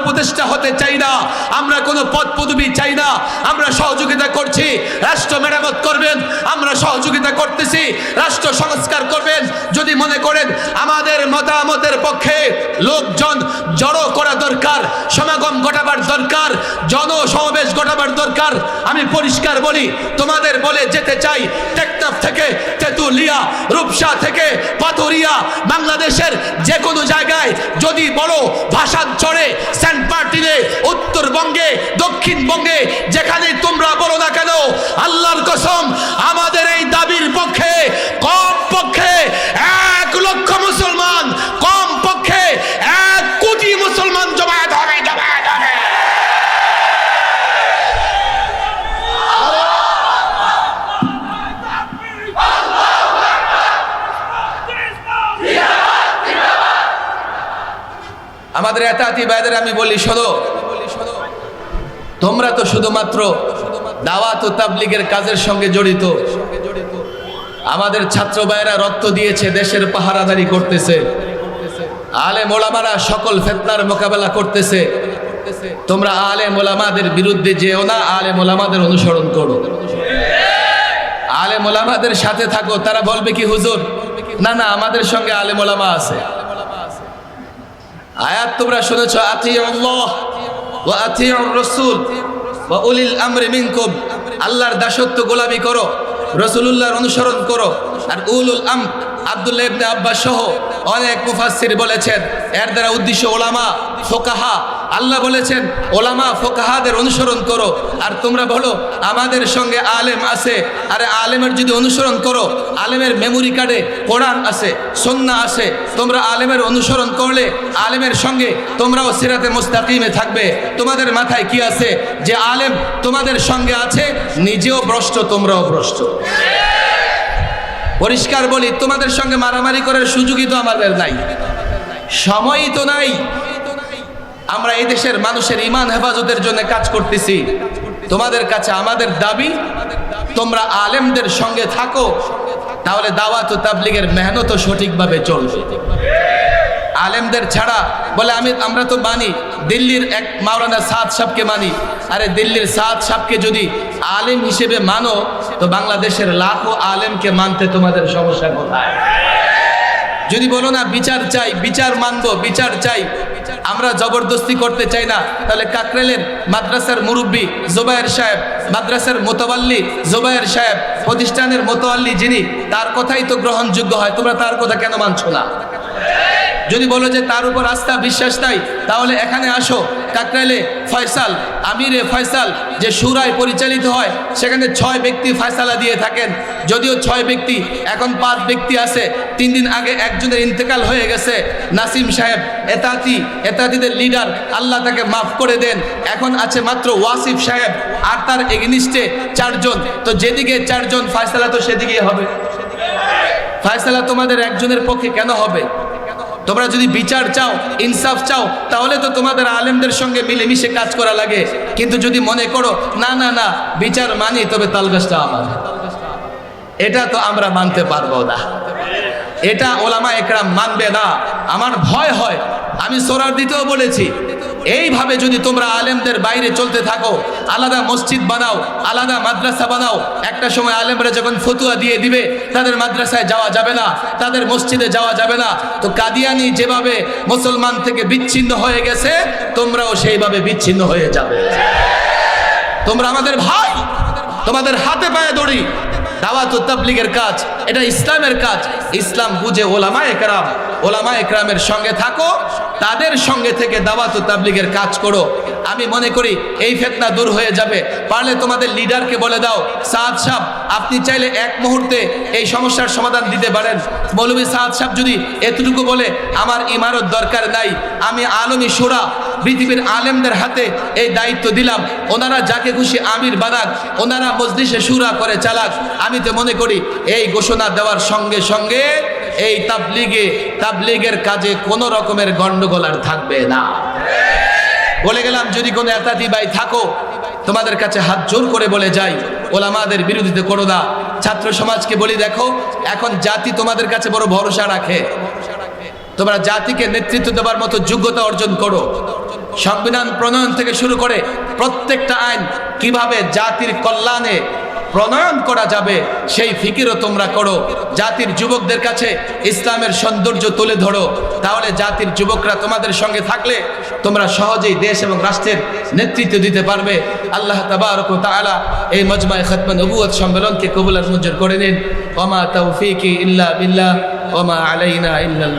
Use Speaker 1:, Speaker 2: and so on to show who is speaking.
Speaker 1: উপর উপদেষ্টা হতে চাই না। আমরা কোনো পদ পদবি চাই না। আমরা সহযোগিতা করছি। রাষ্ট্র মেরামত করবেন। আমরা সহযোগিতা করতেছি। রাষ্ট্র সংস্কার করবেন। যদি মনে করেন আমাদের মতামতের পক্ষে লোকজন জড়ো করা দরকার, সমাগম ঘটাবার দরকার, জনসমাবেশ ঘটাবার দরকার, আমি পরিষ্কার বলি, তোমাদের বলে যেতে চাই, টেকনাফ থেকে তেতুলিয়া, রূপসা থেকে পাথরিয়া, বাংলাদেশের যে কোনো জায়গায় যদি বড় ভাষা চড়ে সেন্ট মার্টিনে উত্তরবঙ্গে, দক্ষিণবঙ্গে, যেখানে তোমরা বলো না কেন, আল্লাহর কসম, আমাদের এই দাবির পক্ষে, কম পক্ষে এক আমাদের এতাতি ভাইদের আমি বলি, শোনো। তোমরা তো শুধুমাত্র দাওয়াত ও তাবলিগের কাজের সঙ্গে জড়িত। আমাদের ছাত্র ভাইয়েরা রক্ত দিয়েছে, দেশের পাহারাদারি করতেছে। আলে মোলামারা সকল ফেতনার মোকাবেলা করতেছে। তোমরা আলে মোলামাদের বিরুদ্ধে যেও না আলে মোলামাদের অনুসরণ করো। আলে মোলামাদের সাথে থাকো, তারা বলবে কি, হুজুর? না না, আমাদের সঙ্গে আলে মোলামা আছে। আয়াত তোমরা শুনেছ আতি আল্লাহ ও রসুল বা উলিল আমরে মিনকুম। আল্লাহর দাসত্ব গোলামি করো, রসুলুল্লাহর অনুসরণ করো। আর উলুল আম আব্দুল্লাহ আব্বাস সহ অনেক মুফাসসির বলেছেন, এর দ্বারা উদ্দেশ্য ওলামা, ফোকাহা। আল্লাহ বলেছেন, ওলামা, ফোকাহাদের অনুসরণ করো। আর তোমরা বলো, আমাদের সঙ্গে আলেম আছে? আরে আলেমের যদি অনুসরণ করো, আলেমের মেমোরি কার্ডে কোরআন আছে সন্না আছে, তোমরা আলেমের অনুসরণ করলে, আলেমের সঙ্গে তোমরাও সিরাতে মুস্তাকিমে থাকবে। তোমাদের মাথায় কি আছে? যে আলেম তোমাদের সঙ্গে আছে, নিজেও ভ্রষ্ট, তোমরাও ভ্রষ্ট। পরিষ্কার বলি, তোমাদের সঙ্গে মারামারি করার সুযোগই তো আমাদের নাই। সময়ই তো নাই। আমরা এই দেশের মানুষের ইমান হেফাজতের জন্য কাজ করতেছি। তোমাদের কাছে আমাদের দাবি, তোমরা আলেমদের সঙ্গে থাকো, তাহলে দাওয়াত ও তাবলিগের মেহনত সঠিকভাবে চলবে। আলেমদের ছাড়া বলে, আমি, আমরা তো মানি, দিল্লির এক মাওলানা সাদ সাহকে মানি। আরে, দিল্লির সাদ সাহকে যদি আলেম হিসেবে মানো তো বাংলাদেশের লাখো আলেমকে মানতে তোমাদের সমস্যা কোথায়? যদি বলো না, বিচার চাই, বিচার মানবো, বিচার চাই। আমরা জবরদস্তি করতে চাই না। তাহলে কাকরেলের মাদ্রাসার মুরব্বী জোবায়ের সাহেব, মাদ্রাসার মোতাবাল্লি জোবায়ের সাহেব, প্রতিষ্ঠানের মোতাল্লি যিনি, তার কথাই তো গ্রহণযোগ্য হয়। তোমরা তার কথা কেন মানছো না? যদি বলো যে তার উপর আস্থা, বিশ্বাস নাই, তাহলে এখানে আসো। কাকরাইলে ফয়সাল, আমিরে ফয়সাল যে সুরায় পরিচালিত হয়, সেখানে ছয় ব্যক্তি ফয়সালা দিয়ে থাকেন। যদিও ছয় ব্যক্তি, এখন পাঁচ ব্যক্তি আছে। তিন দিন আগে একজনের ইন্তেকাল হয়ে গেছে। নাসিম সাহেব, এতাতি, এতাতিদের লিডার, আল্লাহ তাকে মাফ করে দেন। এখন আছে মাত্র ওয়াসিফ সাহেব আর তার এগনিস্টে চারজন। তো যেদিকে চারজন, ফয়সালা তো সেদিকেই হবে। ফয়সালা তোমাদের একজনের পক্ষে কেন হবে? তোমরা যদি বিচার চাও, ইনসাফ চাও, তাহলে তো তোমাদের আলেমদের সঙ্গে মিলেমিশে কাজ করা লাগে। কিন্তু যদি মনে করো, না না না, বিচার মানি, তবে তালগাছটা আমার। এটা তো আমরা মানতে পারব না। এটা ওলামা একরাম মানবে না। আমার ভয় হয়। আমি সোরার দিতেও বলেছি এইভাবে যদি তোমরা আলেমদের বাইরে চলতে থাকো, আলাদা মসজিদ বানাও, আলাদা মাদ্রাসা বানাও, একটা সময় আলেমরা যখন ফতুয়া দিয়ে দিবে, তাদের মাদ্রাসায় যাওয়া যাবে না, তাদের মসজিদে যাওয়া যাবে না। তো কাদিয়ানি যেভাবে মুসলমান থেকে বিচ্ছিন্ন হয়ে গেছে, তোমরাও সেইভাবে বিচ্ছিন্ন হয়ে যাবে। তোমরা আমাদের ভাই, তোমাদের হাতে পায়ে দড়ি। দাওয়াত তাবলিগের কাজ, এটা ইসলামের কাজ। ইসলাম বুঝে ওলামা একরাম ওলামা একরামের সঙ্গে থাকো তাদের সঙ্গে থেকে দাওয়াত তাবলিগের কাজ করো। আমি মনে করি এই ফেতনা দূর হয়ে যাবে। পারলে তোমাদের লিডারকে বলে দাও, সাদ সাহ আপনি চাইলে এক মুহূর্তে এই সমস্যার সমাধান দিতে পারেন। মৌলভী সাদ সাহ যদি এতটুকু বলে, আমার ইমারত দরকার নাই, আমি আলমী সুরা, পৃথিবীর আলেমদের হাতে এই দায়িত্ব দিলাম, ওনারা যাকে খুশি আমির বানাক, ওনারা মজলিসে সুরা করে চালাক। আমি তো মনে করি এই ঘোষণা দেওয়ার সঙ্গে সঙ্গে এই তাবলিগে, তাবলিগের কাজে কোনো রকমের গন্ডগোল আর থাকবে না। বলে গেলাম, যদি কোনো এতাতি ভাই থাকো, তোমাদের কাছে হাত জোর করে বলে যাই, ওলামাদের বিরোধিতা করো না। ছাত্র সমাজকে বলি দেখো, এখন জাতি তোমাদের কাছে বড় ভরসা রাখে। তোমরা জাতিকে নেতৃত্ব দেওয়ার মতো যোগ্যতা অর্জন করো। সংবিধান প্রণয়ন থেকে শুরু করে প্রত্যেকটা আইন কীভাবে জাতির কল্যাণে প্রণয়ন করা যাবে, সেই ফিকিরও তোমরা করো। জাতির যুবকদের কাছে ইসলামের সৌন্দর্য তুলে ধরো। তাহলে জাতির যুবকরা তোমাদের সঙ্গে থাকলে তোমরা সহজেই দেশ এবং রাষ্ট্রের নেতৃত্ব দিতে পারবে। আল্লাহ তাবারক ও তাআলা এই মজমায়ে খতমান নবুয়ত সম্মেলনকে কবুল আর মঞ্জুর করে নিন। ওমা তৌফিকি ইল্লা বিল্লাহ ওমা আলাইনা ইল্লাল